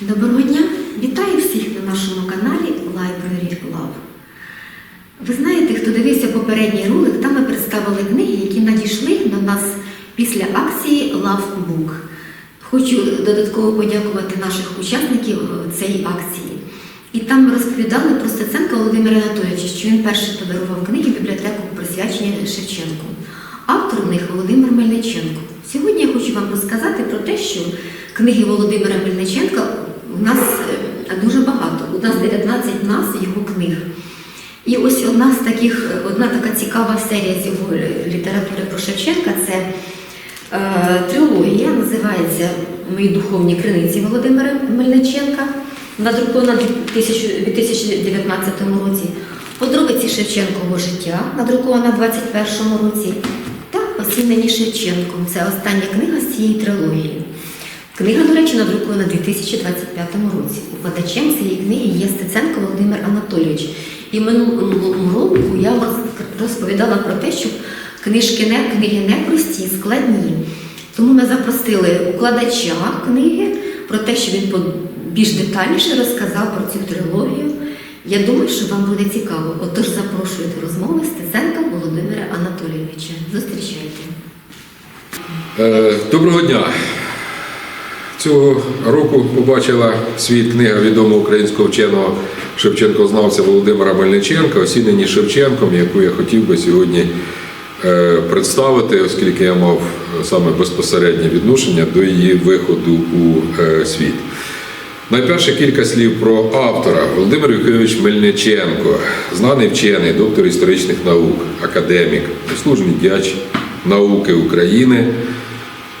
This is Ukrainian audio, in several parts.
Доброго дня! Вітаю всіх на нашому каналі Library Love. Ви знаєте, хто дивився попередній ролик, там ми представили книги, які надійшли до нас після акції Love Book. Хочу додатково подякувати наших учасників цієї акції. І там розповідали про Стеценка Володимира Анатолійовича, що він перший подарував книги бібліотеку присвячені Шевченку. Автор них Володимир Мельниченко. Сьогодні я хочу вам розказати про те, що книги Володимира Мельниченка у нас е, дуже багато. У нас 19 нас його книг. І ось одна з таких, одна така цікава серія з його літератури про Шевченка це е, трилогія, називається Мої духовні криниці Володимира Мельниченка, надрукована в 2019 році. Подробиці Шевченкового життя, надрукована в 2021 році, та Осінені Шевченком. Це остання книга з цієї трилогії. Книга, до речі, надрукована у 2025 році. Укладачем цієї книги є Стеценко Володимир Анатолійович. І минулому року я вас розповідала про те, що книжки не, книги не прості, складні. Тому ми запросили укладача книги про те, що він більш детальніше розказав про цю трилогію. Я думаю, що вам буде цікаво. Отож запрошую до розмови Стеценка Володимира Анатолійовича. Зустрічайте. Е, Доброго дня. Цього року побачила світ книга відомого українського вченого Шевченкознавця Володимира Мельниченка «Осінені Шевченком, яку я хотів би сьогодні е, представити, оскільки я мав е, саме безпосереднє відношення до її виходу у е, світ. Найперше кілька слів про автора. Володимир Юхимович Мельниченко, знаний вчений, доктор історичних наук, академік, заслужений діяч науки України.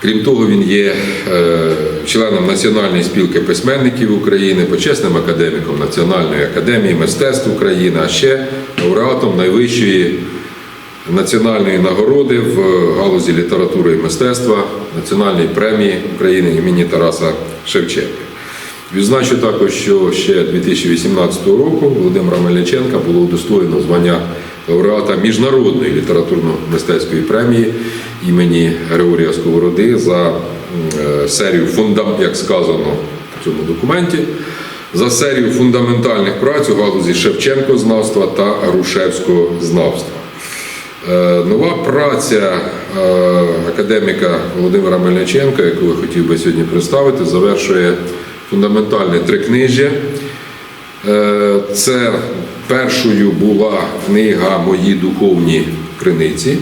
Крім того, він є е, членом Національної спілки письменників України, почесним академіком Національної академії мистецтв України, а ще лауреатом найвищої національної нагороди в галузі літератури і мистецтва Національної премії України імені Тараса Шевченка. Відзначу також, що ще 2018 року Володимира Мельниченка було удостоєно звання лауреата міжнародної літературно-мистецької премії імені Григорія Сковороди за е, серію фундам, як сказано в цьому документі, за серію фундаментальних праць у галузі Шевченкознавства та Рушевського знавства. Е, Нова праця е, академіка Володимира Мельниченка, яку я хотів би сьогодні представити, завершує фундаментальне трикнижжя. Це першою була книга Мої духовні криниці,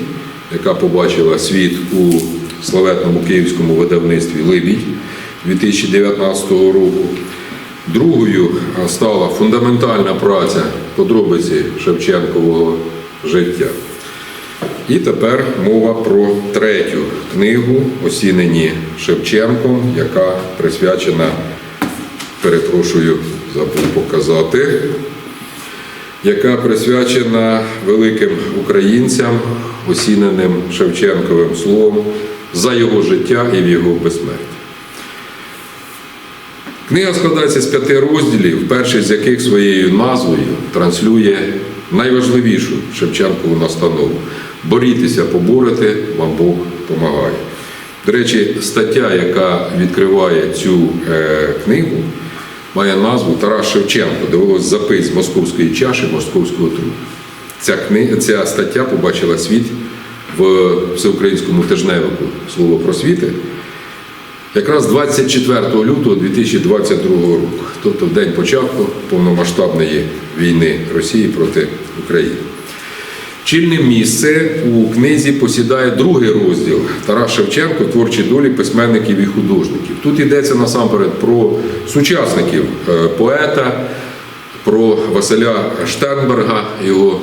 яка побачила світ у славетному київському видавництві Либідь 2019 року. Другою стала фундаментальна праця подробиці Шевченкового життя. І тепер мова про третю книгу Осінені Шевченком, яка присвячена, перепрошую, забув показати, яка присвячена великим українцям, осіненим Шевченковим словом за його життя і в його безсмертя. Книга складається з п'яти розділів, перший з яких своєю назвою транслює найважливішу Шевченкову настанову борітеся, поборете, вам Бог помагає. До речі, стаття, яка відкриває цю е, книгу, має назву Тарас Шевченко, довелось запис московської чаші московського труду. Ця, книга, ця стаття побачила світ в всеукраїнському тижневику Слово просвіти якраз 24 лютого 2022 року, тобто в день початку повномасштабної війни Росії проти України. Чільне місце у книзі посідає другий розділ Тарас Шевченко Творчі долі письменників і художників. Тут йдеться насамперед про сучасників е, поета, про Василя Штернберга, його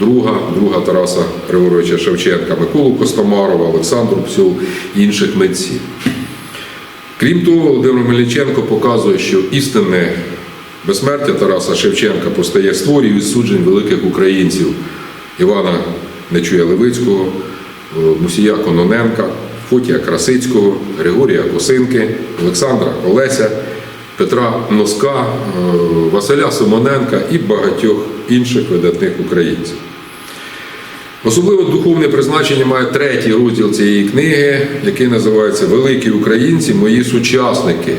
друга, друга Тараса Григоровича Шевченка, Миколу Костомарова, Олександру Псьол і інших митців. Крім того, Володимир Мельниченко показує, що істинне безсмертя Тараса Шевченка постає з творів і суджень великих українців Івана Нечуя Левицького, е, Мусія Кононенка, Фотія Красицького, Григорія Косинки, Олександра Олеся, Петра Носка, е, Василя Симоненка і багатьох інших видатних українців. Особливо духовне призначення має третій розділ цієї книги, який називається Великі українці, мої сучасники.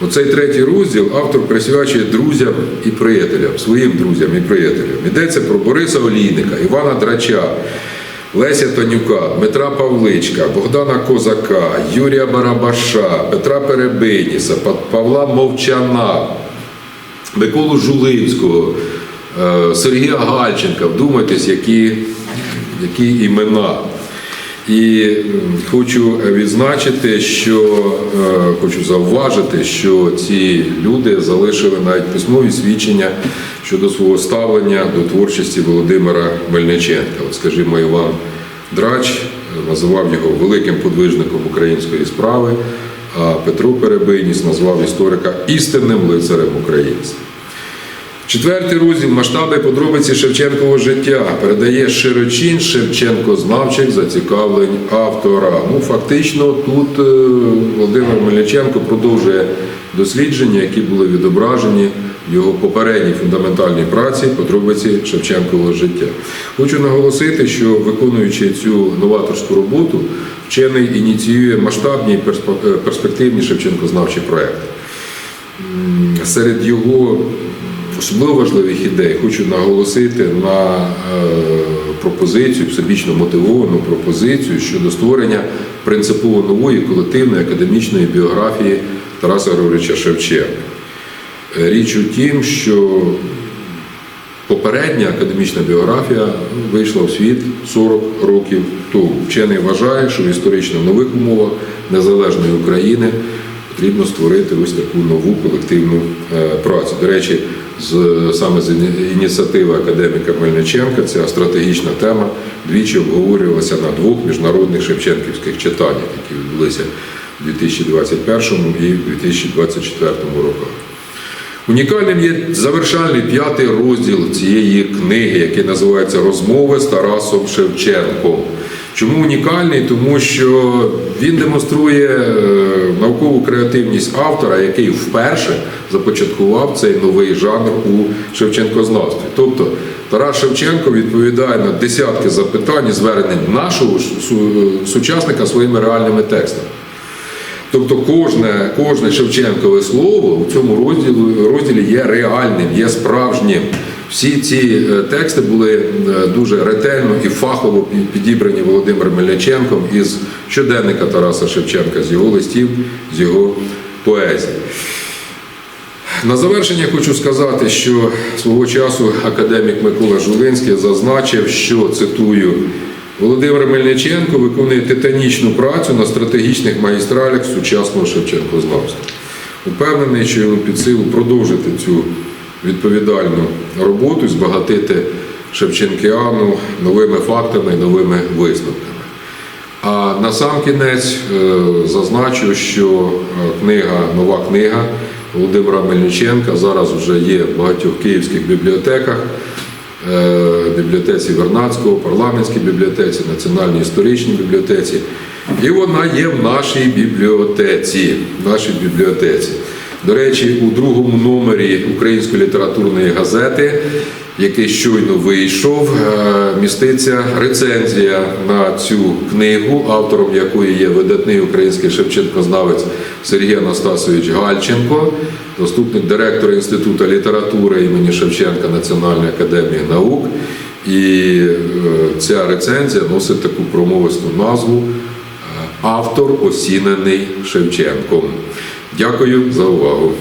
Оцей третій розділ автор присвячує друзям і приятелям, своїм друзям і приятелям. Йдеться про Бориса Олійника, Івана Драча, Леся Тонюка, Дмитра Павличка, Богдана Козака, Юрія Барабаша, Петра Перебиніса, Павла Мовчана, Миколу Жуливського, е, Сергія Гальченка. Вдумайтесь, які, які імена. І хочу відзначити, що е, хочу зауважити, що ці люди залишили навіть письмові свідчення щодо свого ставлення до творчості Володимира Мельниченка. От, скажімо, Іван Драч е, називав його великим подвижником української справи, а Петро Перебийніс назвав історика істинним лицарем українців. Четвертий розділ масштаби подробиці Шевченкового життя передає широчин Шевченко-знавчих зацікавлень автора. Ну, фактично, тут е, Володимир Мельниченко продовжує дослідження, які були відображені його попередній фундаментальній праці подробиці Шевченкового життя. Хочу наголосити, що виконуючи цю новаторську роботу, вчений ініціює масштабні е, перспективні Шевченкознавчі проекти. Серед його особливо важливих ідей хочу наголосити на е, пропозицію, всебічно мотивовану пропозицію щодо створення принципово нової колективної академічної біографії Тараса Григоровича Шевченка. Річ у тім, що попередня академічна біографія вийшла в світ 40 років тому. Вчений вважає, що в історично нових умовах незалежної України потрібно створити ось таку нову колективну е, працю. До речі, з, саме з ініціативи академіка Мельниченка ця стратегічна тема двічі обговорювалася на двох міжнародних шевченківських читаннях, які відбулися у 2021 і в 2024 роках. Унікальним є завершальний п'ятий розділ цієї книги, який називається Розмови з Тарасом Шевченком. Чому унікальний? Тому що він демонструє е, наукову креативність автора, який вперше започаткував цей новий жанр у Шевченкознавстві. Тобто Тарас Шевченко відповідає на десятки запитань і звернень нашого сучасника своїми реальними текстами. Тобто кожне, кожне Шевченкове слово у цьому розділі, розділі є реальним, є справжнім. Всі ці е, тексти були е, дуже ретельно і фахово підібрані Володимиром Мельниченком із щоденника Тараса Шевченка, з його листів, з його поезії. На завершення хочу сказати, що свого часу академік Микола Жулинський зазначив, що цитую. Володимир Мельниченко виконує титанічну працю на стратегічних магістралях сучасного Шевченкознавства. Упевнений, що йому під силу продовжити цю відповідальну роботу і збагатити Шевченкіану новими фактами і новими висновками. А на сам кінець е, зазначу, що е, книга, нова книга Володимира Мельниченка зараз вже є в багатьох київських бібліотеках, бібліотеці Вернадського, парламентській бібліотеці, Національній історичній бібліотеці. І вона є в нашій бібліотеці. В нашій бібліотеці. До речі, у другому номері Української літературної газети, який щойно вийшов, е, міститься рецензія на цю книгу, автором якої є видатний український шевченкознавець Сергій Анастасович Гальченко, заступник директора Інституту літератури імені Шевченка Національної академії наук. І е, ця рецензія носить таку промовисту назву Автор осінений Шевченком. Дякую за увагу.